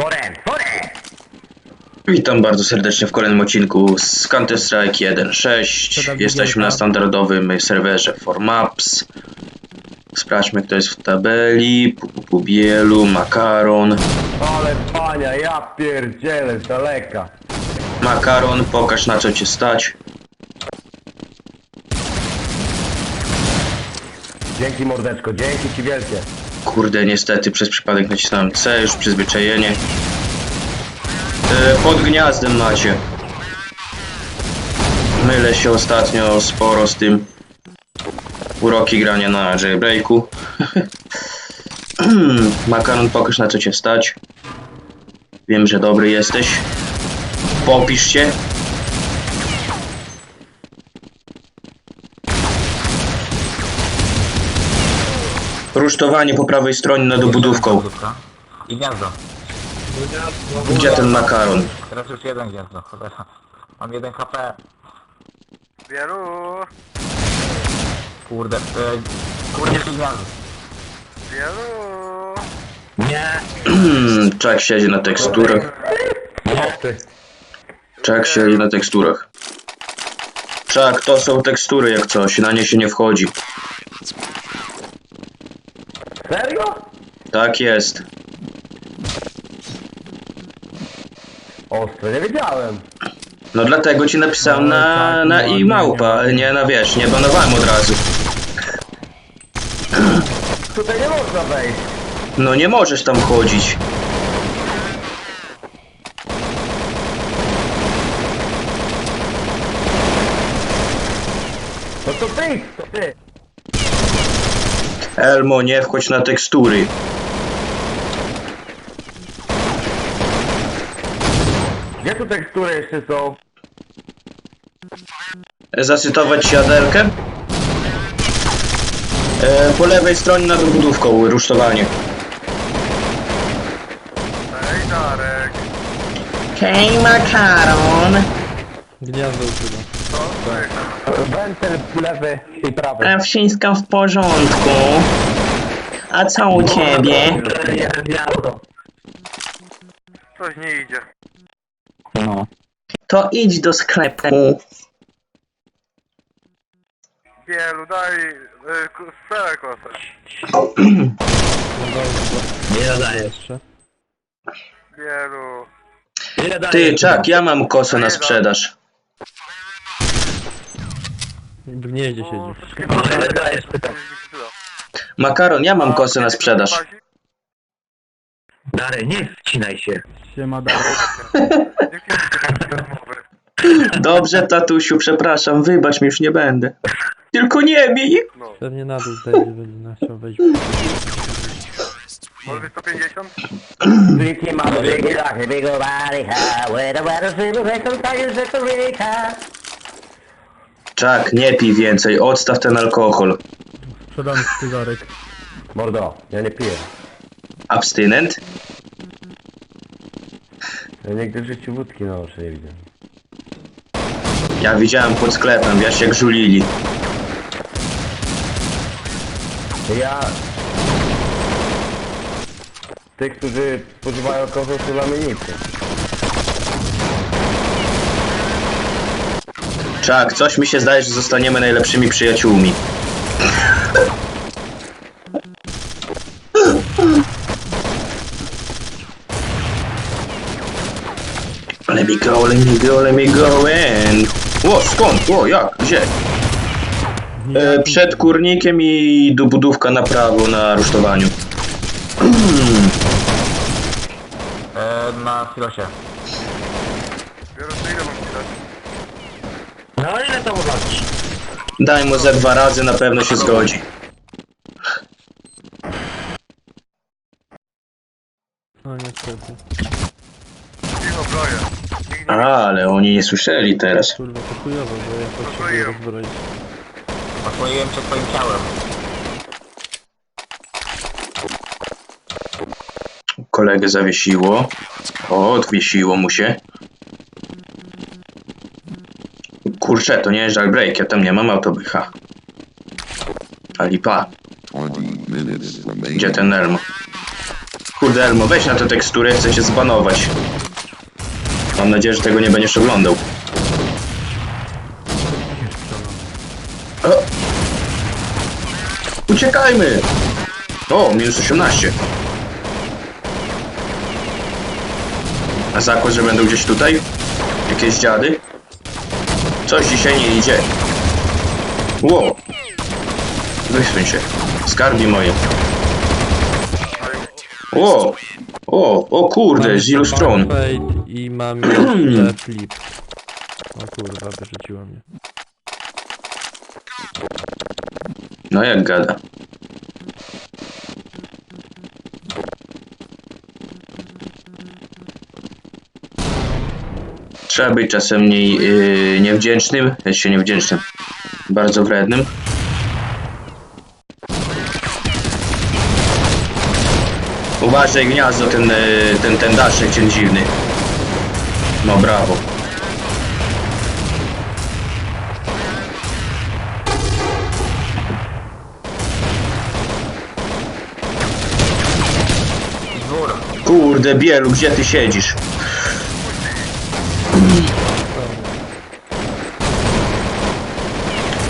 Foren, foren! Witam bardzo serdecznie w kolejnym odcinku z Counter-Strike 1.6. Jesteśmy na standardowym serwerze Formaps. Sprawdźmy kto jest w tabeli. Pupu Bielu, Makaron. Ale pania, ja pierdzielę z daleka. Makaron, pokaż na co cię stać. Dzięki mordeczko, dzięki ci wielkie. Kurde, niestety przez przypadek nacisnąłem C, już przyzwyczajenie. E, Pod gniazdem macie. Mylę się ostatnio sporo z tym. Uroki grania na jailbreaku. Makaron, pokaż na co cię stać. Wiem, że dobry jesteś. Popisz się. Rusztowanie po prawej stronie nad obudówką. I gniazdo. Gdzie ten makaron? Teraz już jeden gniazdo. Cholera. Mam jeden HP. Wielu, Kurde. E, kurde, i gniazdo. wielu. Hmm, Czak siedzi na teksturach. Mocny. Czak siedzi na teksturach. Czak, to są tekstury jak coś, na nie się nie wchodzi. Serio? Tak jest. Ostro, nie wiedziałem. No dlatego ci napisałem na, na i małpa, nie na wiesz, nie banowałem od razu. Tutaj nie można wejść. No nie możesz tam chodzić. No to ty, to ty. Elmo, nie wchodź na tekstury. Gdzie tu tekstury jeszcze są? Zacytować siadelkę. E, po lewej stronie nad budówką, rusztowanie. Ej, Darek. Hej, makaron. Gniazdo ukrywa. Wentyl lewy i prawy. A wszystko w porządku. A co u ciebie? Coś nie idzie. No. To idź do sklepu. Wielu, daj y, ku- strzelę kosę. Jeszcze. Wielu. Ty, Czak, ja mam kosę na sprzedaż. W gnieździe siedzi. Makaron, ja mam kosę na sprzedaż. Dary, nie wcinaj się. Siema Darek. Dobrze, tatusiu, przepraszam, wybacz mi, już nie będę. Tylko nie bij. No. Pewnie na dół zejdzie, będzie nas chciał wejść. Może być 150? Ricky mamy biegi dachy, biego baricha, łeda łeda synu, rzeką tajem rzeką ryka. Czak, nie pij więcej, odstaw ten alkohol. Sprzedany cygarek. Mordo, ja nie piję. Abstynent? Ja nigdy w życiu wódki na oczy nie widzę. Ja widziałem pod sklepem, wiesz jak żulili. Ja... Tych, którzy spożywają alkohol są lamienicy. Czak, coś mi się zdaje, że zostaniemy najlepszymi przyjaciółmi. Let me go, let me go, let me go and... Ło, skąd? Ło, jak? Gdzie? E, przed kurnikiem i dobudówka na prawo na rusztowaniu. E, na silosie. Wielu, to ile mam ci dać? No ile to uwagi? Daj mu ze dwa razy, na pewno się zgodzi. No niestety. Broję. Ale oni nie słyszeli teraz. Kurwa to chujowo, bo ja potrzebuję Rozbroiłem. rozbroić. Osłoniłem cię twoim ciałem. Kolegę zawiesiło. O, odwiesiło mu się. Kurczę, to nie jest jailbreak, ja tam nie mam autobycha. A lipa, 20 minutes remaining. gdzie ten Elmo? Kurde, Elmo, weź na tę teksturę, chcę cię zbanować. Mam nadzieję, że tego nie będziesz oglądał. Uciekajmy! O, minus 18. A zakład, że będą gdzieś tutaj? Jakieś dziady? Coś dzisiaj nie idzie. Ło! Wysuń się. Skarbi moje. O! O! O kurde, z ilu stron? Fade i mam jeszcze flip. O kurwa, wyrzuciło mnie. No jak gada. Trzeba być czasem mniej yy, niewdzięcznym, jeszcze niewdzięcznym, bardzo wrednym. Uważaj gniazdo, ten, yy, ten, ten daszek, ten dziwny. No brawo. Kurde, Bielu, gdzie ty siedzisz?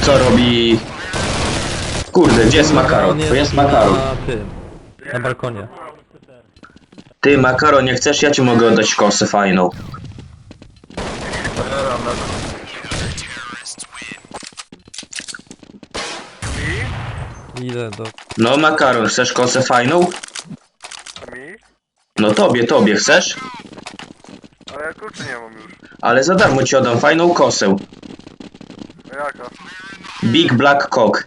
Co robi... Kurde, gdzie jest makaron? To jest makaron. Na tym. Na balkonie. Ty, makaron, nie chcesz? Ja ci mogę oddać kosę fajną. Idę do... No, makaron, chcesz kosę fajną? Mi? No tobie, tobie, chcesz? Ale ja kluczy nie mam już. Ale za darmo ci oddam fajną kosę. Jaka? Big Black Cock.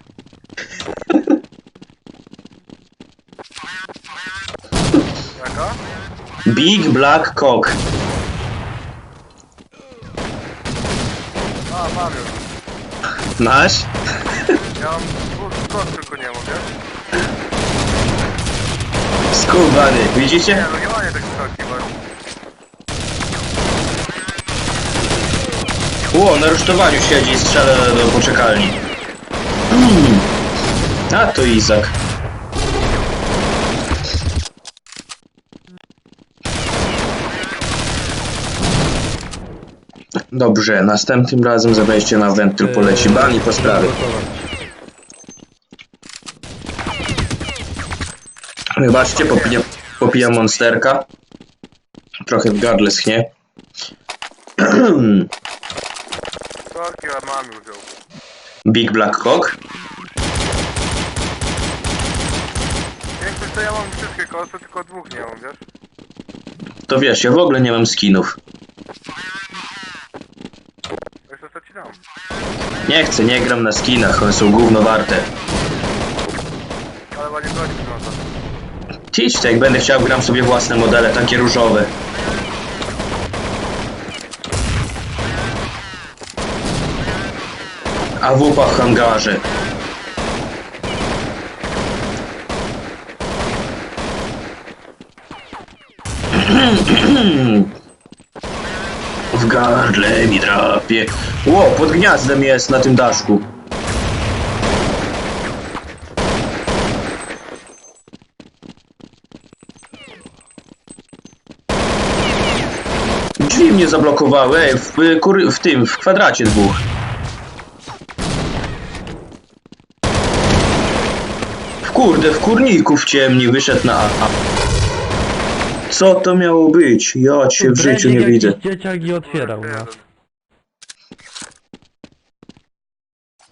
Jaka? Big Black Cock. A, już. Masz? Ja mam dwóch kos tylko nie wiesz? Skubany, widzicie? no nie ma nie tak stroki, bo... Ło, na rusztowaniu siedzi i strzela do poczekalni. Mm. A to Izak. Dobrze, następnym razem za wejście na wentyl poleci ban i po sprawie. Wybaczcie, popijam, popijam monsterka. Trochę w gardle schnie. Stroki, ale mam już. Big Black Cock. Większość to ja mam wszystkie kosy, tylko dwóch nie mam, wiesz? To wiesz, ja w ogóle nie mam skinów. Wiesz co ci dam? Nie chcę, nie gram na skinach, one są gówno warte. Ale ładnie. Idźcie, jak będę chciał, gram sobie własne modele, takie różowe. A wupa w hangarze. W gardle mi drapie. Ło, pod gniazdem jest na tym daszku. Drzwi mnie zablokowały, ej, w, w tym, w kwadracie dwóch. Kurde, w kurniku w ciemni wyszedł na A. Co to miało być? Ja cię w życiu nie widzę. dzieciak i otwierał nas.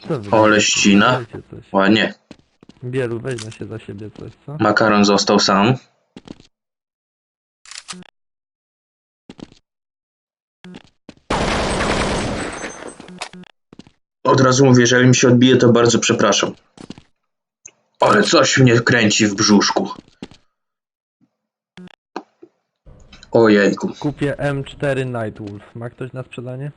Co wy? Ścina. Coś. Ładnie. Bielu, weźmie się za siebie coś, co? Makaron został sam. Od razu mówię, jeżeli mi się odbije, to bardzo przepraszam. Ale coś mnie kręci w brzuszku. Ojejku. Kupię M4 Nightwolf. Ma ktoś na sprzedanie?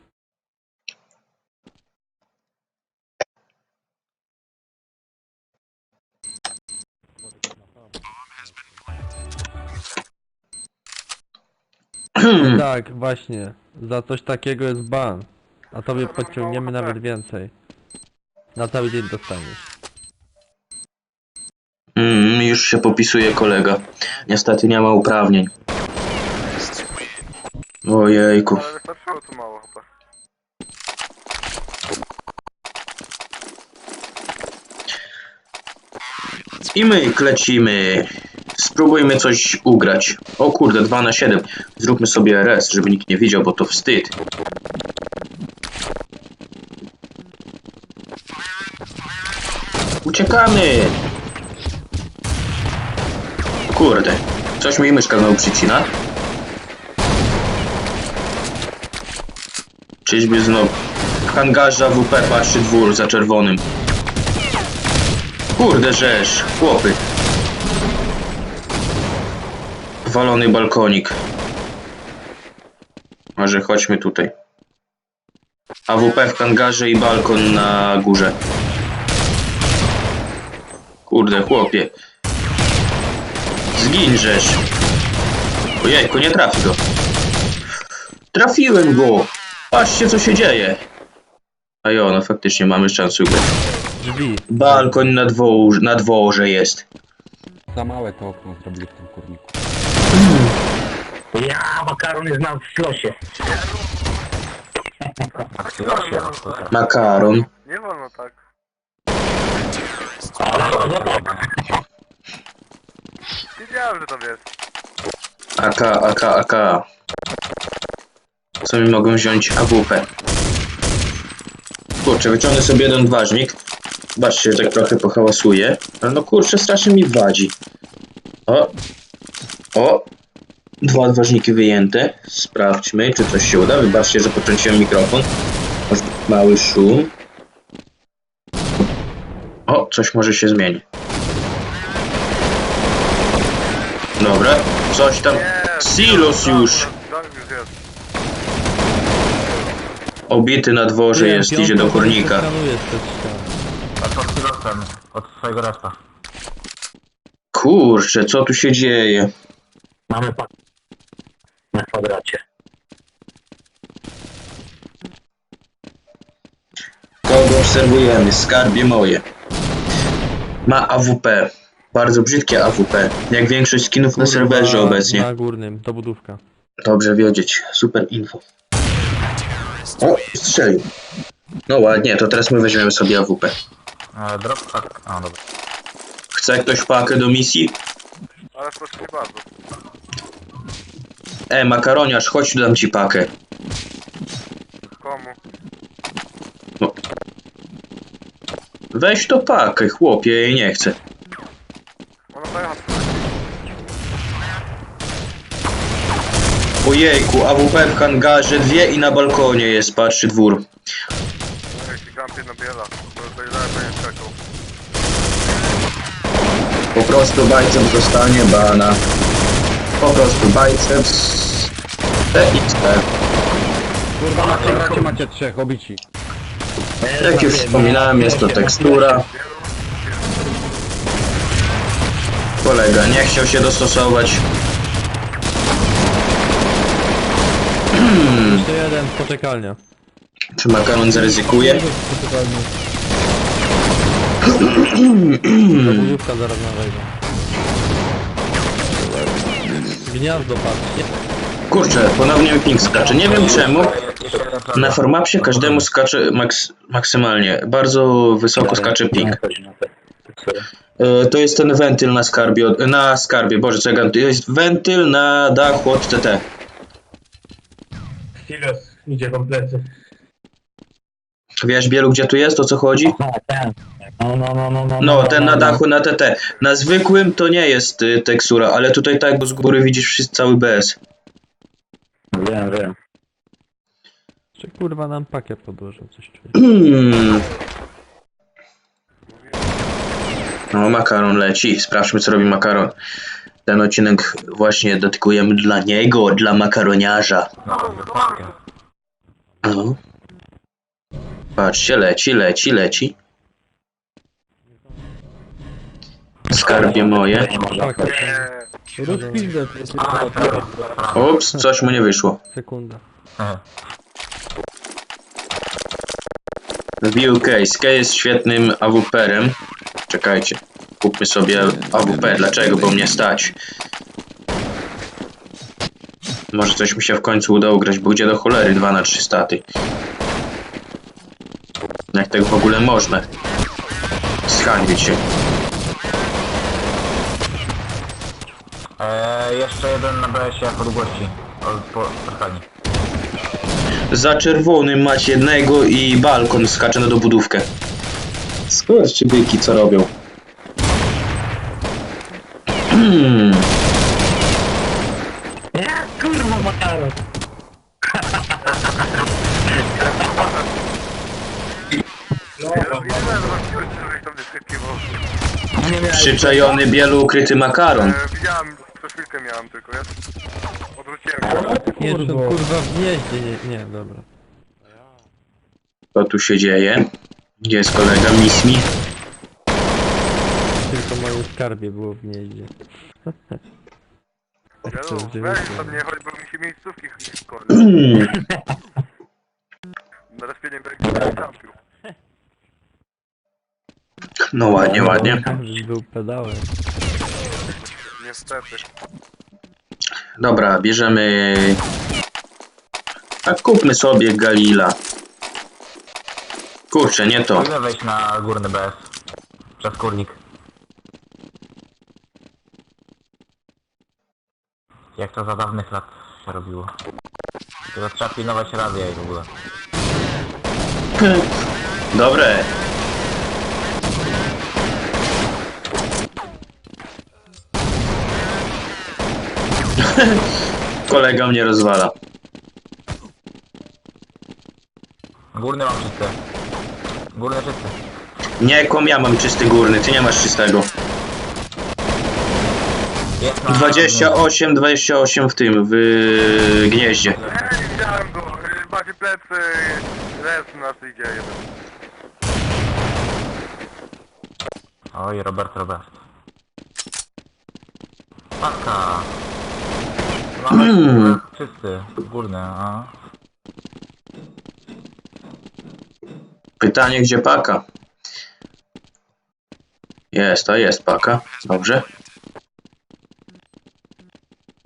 tak, właśnie. Za coś takiego jest ban. A tobie podciągniemy nawet więcej. Na cały dzień dostaniesz. Mm, już się popisuje kolega. Niestety nie ma uprawnień. Ojejku. Ale wystarczyło tu mało chyba. I my lecimy. Spróbujmy coś ugrać. O kurde, 2 na 7. Zróbmy sobie RS, żeby nikt nie widział, bo to wstyd. Uciekamy! Kurde, coś mi myszka znowu przycina. Czyżby znowu... W hangarze WP patrzy dwór za czerwonym. Kurde rzesz, chłopy. Walony balkonik. Może chodźmy tutaj. AWP w hangarze i balkon na górze. Kurde, chłopie. Zgin rzesz. Ojejku, nie trafi go. Trafiłem go! Patrzcie co się dzieje. A jo, no faktycznie mamy szansę ugrać. Drzwi. Balkon na, dworze, na dworze jest. Za małe to okno zrobili w tym kurniku. Ja makaron jest na slosie. Makaron. Nie wolno tak. Wiedziałem, że to wiesz. AK, AK, AK. Co mi mogą wziąć AWP? Kurczę, wyciągnę sobie jeden ważnik. Zobaczcie, tak trochę pohałasuje. Ale no kurczę, strasznie mi wadzi. O! O! Dwa odważniki wyjęte. Sprawdźmy, czy coś się uda. Wybaczcie, że potrąciłem mikrofon. Mały szum. O, coś może się zmieni. Dobra, coś tam. Silos już! Obity na dworze jest, idzie do kurnika. Od swojego respa. Kurczę, co tu się dzieje? Mamy pak na kwadracie. Kogo obserwujemy? Skarbie moje. Ma AWP. Bardzo brzydkie AWP. Jak większość skinów na serwerze obecnie. Na górnym, to budówka. Dobrze wiedzieć. Super info. O, strzelił. No ładnie, to teraz my weźmiemy sobie AWP. E, drop tak. A dobra. Chce ktoś pakę do misji? Ale proszę nie bardzo. E, makaroniarz, chodź dam ci pakę. Komu? Weź to pakę, chłopie, jej nie chcę. Ojejku, AWP w hangarze, dwie i na balkonie jest, patrzy dwór. Będzie. Po prostu bajceps dostanie bana. Po prostu bajceps. TXT. Kurwa, na kwadracie macie trzech obici. Jak już wspominałem, jest to tekstura. Kolega nie chciał się dostosować. Jeszcze jeden, poczekalnia. Czy makaron zaryzykuje? To budówka zaraz na wejdą. Gniazdo patrz. Kurczę, ponownie mi ping skacze. Nie wiem czemu. Na formapsie każdemu skacze maks maksymalnie. Bardzo wysoko skacze ping. E, To jest ten wentyl na skarbie, na skarbie, boże co ja gadam, to jest wentyl na dachu od TT. Silos idzie kompletny. Wiesz Bielu gdzie tu jest, o co chodzi? No, ten. No, no, no, no, no. No, ten na dachu na TT. Na zwykłym to nie jest y, tekstura, ale tutaj tak, bo z góry widzisz wszyscy cały BS. Wiem, wiem. Czy kurwa nam pakiet podłożył, coś czuję. Hmm. No, makaron leci. Sprawdźmy, co robi makaron. Ten odcinek właśnie dedykujemy dla niego, dla makaroniarza. No. Patrzcie, leci, leci, leci. Skarbie moje. To jest to Ups, coś mu nie wyszło. Sekunda. Wbił case. Case jest świetnym AWP-em. Czekajcie. Kupmy sobie AWP. Dlaczego? Bo mnie stać. Może coś mi się w końcu uda ugrać, bo gdzie do cholery 2 na 3 staty. Jak tego w ogóle można? Zhańbić się. Eee, jeszcze jeden na BS-ie po długości. Od po. Za czerwonym macie jednego i balkon skacze na dobudówkę. Skurczy byki, co robią. Hmm. Ja kurwa makaron. Ja nie wiem, zobaczyłem, że tam wyskakiwał. Przyczajony bielu ukryty makaron. E, widziałem, przez chwilkę miałem tylko, ja odwróciłem się. Jeszcze kurwa w gnieździe, nie, nie, dobra. Co tu się dzieje? Gdzie jest kolega Mismi? Tylko moje skarbie było w gnieździe. Co, gdzie weź wyszło? sobie nie chodź, bo mi się miejscówki kurde. Hmm. Na rozpienie będzie champion. No ładnie, ładnie. Żeś był pedałem. Niestety. Dobra, bierzemy... A kupmy sobie Galila. Kurczę, nie to. Ile wejść na górny BS? Przez kurnik. Jak to za dawnych lat się robiło. Teraz trzeba pilnować radia i w ogóle. Dobre. Kolega mnie rozwala. Górny mam czysty. Górny czysty. Nie kłam, ja mam czysty górny, ty nie masz czystego. Jest na... 28, 28 w tym, w gnieździe. Ej, widziałem go, y, macie plecy, nas idzie jeden. Oj, Robert, Robert. Paka. Mamy czysty. Górny, a. Pytanie, gdzie paka? Jest, to jest paka. Dobrze.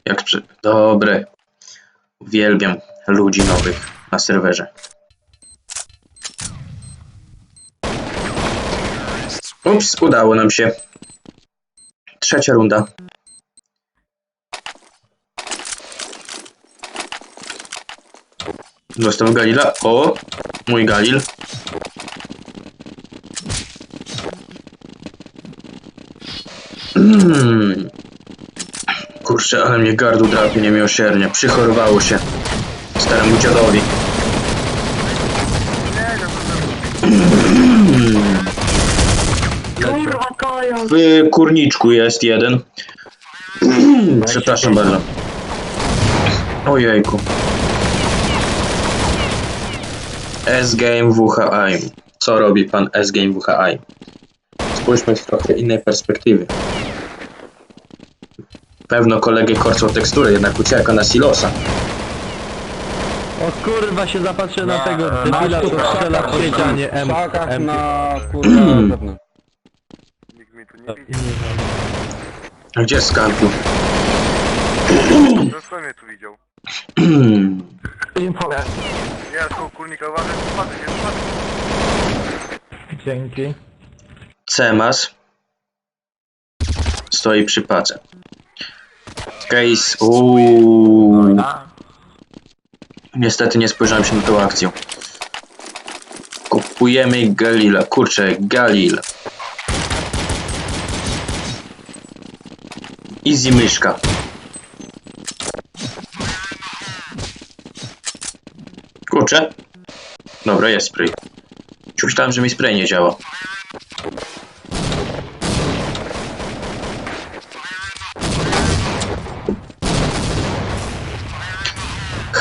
Jak przy... Dobre. Uwielbiam ludzi nowych na serwerze. Ups, udało nam się. Trzecia runda. Dostał Galila. O, mój Galil. Kurczę, ale mnie gardło drapie niemiłosiernie. Przychorowało się staremu dziadowi. Kurwa. W kurniczku jest jeden. Przepraszam bardzo. Ojejku. S-Game WHI. Co robi pan S-Game WHI? Spójrzmy z trochę innej perspektywy. Pewno kolegę korcą tekstury, jednak ucieka na silosa. O kurwa się zapatrzę na tego debila, co strzela w sieć, a nie M. szakach M. na kurwa zewnątrz. nikt mi tu nie widzi. Gdzie skampił? Zresztą mnie tu widział. Info. Ja tu kurnika uważaj, spadł, nie spadł. Dzięki. Cemas stoi przy pace. Case. Uuu. Niestety nie spojrzałem się na tą akcję. Kupujemy Galila. Kurczę, Galil. Easy myszka. Kurczę. Dobra, jest spray. Myślałem, że mi spray nie działa.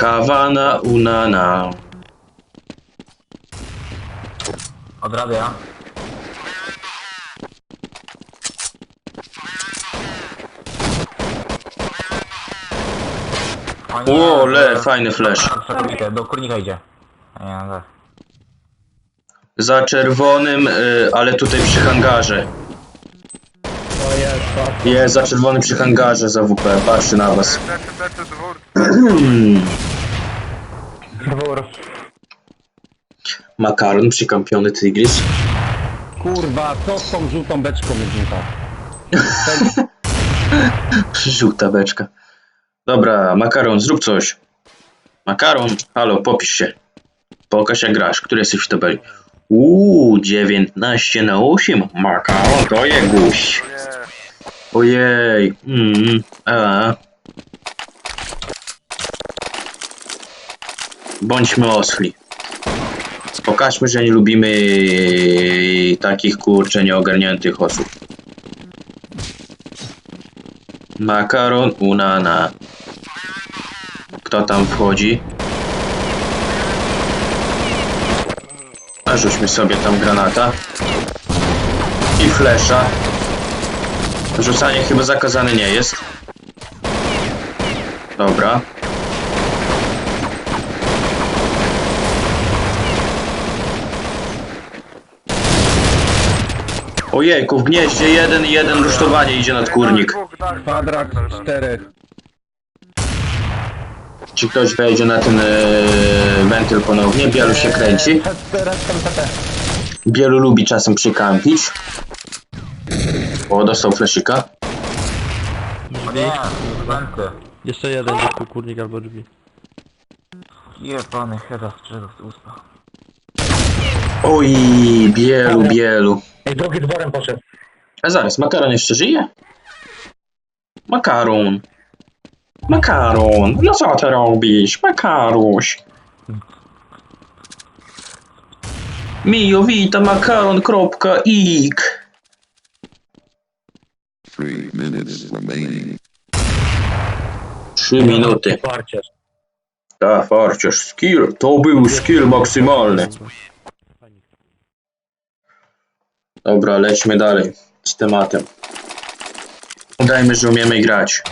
Havana Unana. od radia. O le, fajny flash. Do kurnika, do kurnika idzie. Nie, no tak. Za czerwonym, y, ale tutaj przy hangarze. O jest, to. Jest za czerwony przy hangarze za WP, patrzy na was. Plecy, plecy, dwór. Dwór. Makaron, przykampiony tygrys. Kurwa, co z tą żółtą beczką jest nie tak? Żółta beczka. Dobra, makaron, zrób coś. Makaron, halo, popisz się. Pokaż jak grasz, który jesteś w tabeli. Uuu, 19 na 8. Makaron, to je guś. Nie. Ojej, mm, a. Bądźmy oschli. Pokażmy, że nie lubimy takich kurczę nieogarniętych osób. Makaron unana. Kto tam wchodzi? Rzućmy sobie tam granata. I flesza. Rzucanie chyba zakazane nie jest. Dobra. Ojejku, w gnieździe jeden i jeden rusztowanie idzie nad kurnik. Kwadrat czterech. Czy ktoś wejdzie na ten e, wentyl ponownie? Bielu się kręci. Bielu lubi czasem przykampić. O, dostał fleszyka. Wenty. Jeszcze jeden kurnik albo drzwi. Jebany heada strzelił z usta. Oj, bielu, bielu. I drugi dworem poszedł. A zaraz, makaron jeszcze żyje? Makaron. Makaron, no co ty robisz? Makaruś. Mio makaron.ik Three minutes remaining. Trzy minuty. Parcie. Ta, farciarz, skill. To był skill maksymalny. Dobra, lećmy dalej z tematem. Udajmy, że umiemy grać.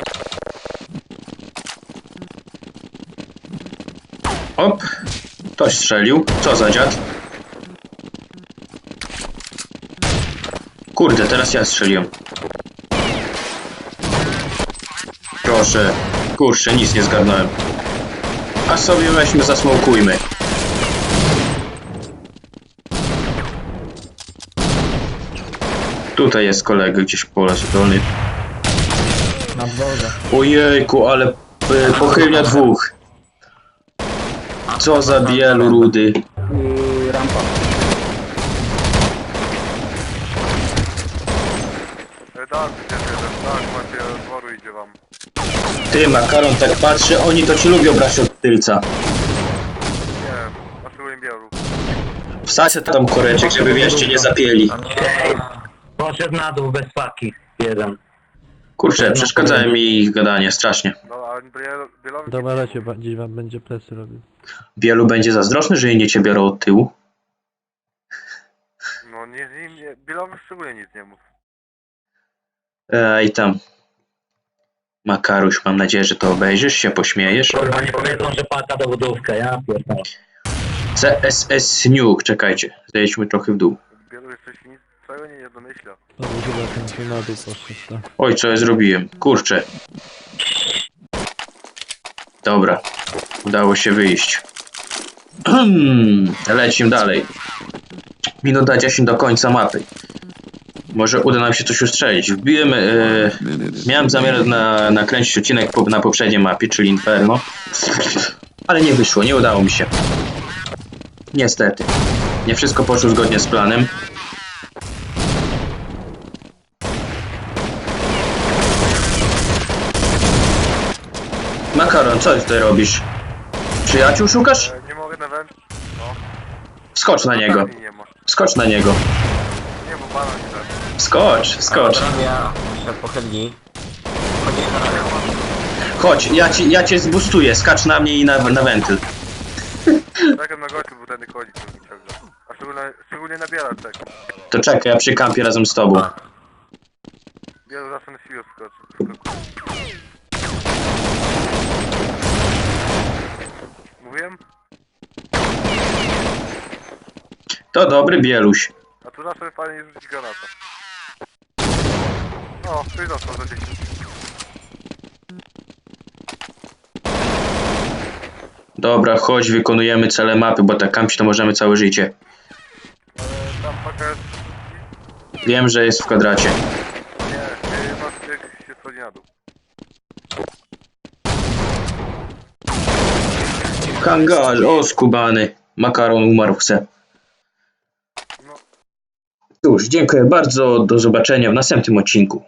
Op. Ktoś strzelił. Co za dziad? Kurde, teraz ja strzeliłem. Proszę. Kurczę, nic nie zgarnąłem. A sobie weźmy, zasmokujmy. Tutaj jest kolega gdzieś po lesie dolny. Na dworze. Ojejku, ale y, pochylnia dwóch. Co za bielu rudy. Yy, rampa. E, gdzie jest jeden, tak, macie dworu idzie wam. Ty, makaron tak patrzy, oni to ci lubią brać od tylca. Nie, patrzyłem bielu. Wsadźcie tam koreczek, żeby wieście nie zapieli. Nie. Poszedł na dół bez faki. Jeden. Kurczę, przeszkadzają mi ich gadanie, strasznie. No, a biel- bielowy... Dobra, lecie, wam będzie plecy robił. Bielu będzie zazdrosny, że jej nie cię biorą od tyłu. No, nie, nie, nie, bielowy szczególnie nic nie mów. Ej, tam. Makaruś, mam nadzieję, że to obejrzysz, się pośmiejesz. Kurwa, nie powiedzą, że paka do budówkę, ja pierdolę. CSS Nuke, czekajcie, zejdźmy trochę w dół. Bielu jesteś nie, nie domyśla. To chyba ten tu na dół poszedł, tak. Oj, co ja zrobiłem? Kurczę. Dobra, udało się wyjść. Lecimy dalej. Minuta 10 do końca mapy. Może uda nam się coś ustrzelić. Wbiłem, e, miałem zamiar na, nakręcić odcinek po, na poprzedniej mapie, czyli Inferno. Ale nie wyszło, nie udało mi się. Niestety. Nie wszystko poszło zgodnie z planem. Makaron, co ty tutaj robisz? Przyjaciół szukasz? E, nie mogę na węd... No. Skocz na niego. Nie ma. Skocz na niego. Nie, bo pana nie da. Skocz, skocz. Astromia się pochyli. Chodzi na. Chodź, ja, ci, ja cię zbustuję. Skacz na mnie i na, na wentyl. Czekam na gościu, bo tędy chodzi ciągle. A szczególnie, szczególnie na biela czekam. To czekaj, ja przykampię razem z tobą. Bielu zawsze na siłę wskoczy. Mówiłem? To dobry bieluś. A tu zawsze fajnie rzucić granata. O, ktoś dostał za 10. Dobra, chodź, wykonujemy cele mapy, bo tak kampi to możemy całe życie. Ale tam paka jest... Wiem, że jest w kwadracie. Nie, nie, masz jak się schodzi na dół. Hangarz, o skubany. Makaron umarł chce. No. Cóż, dziękuję bardzo. Do zobaczenia w następnym odcinku.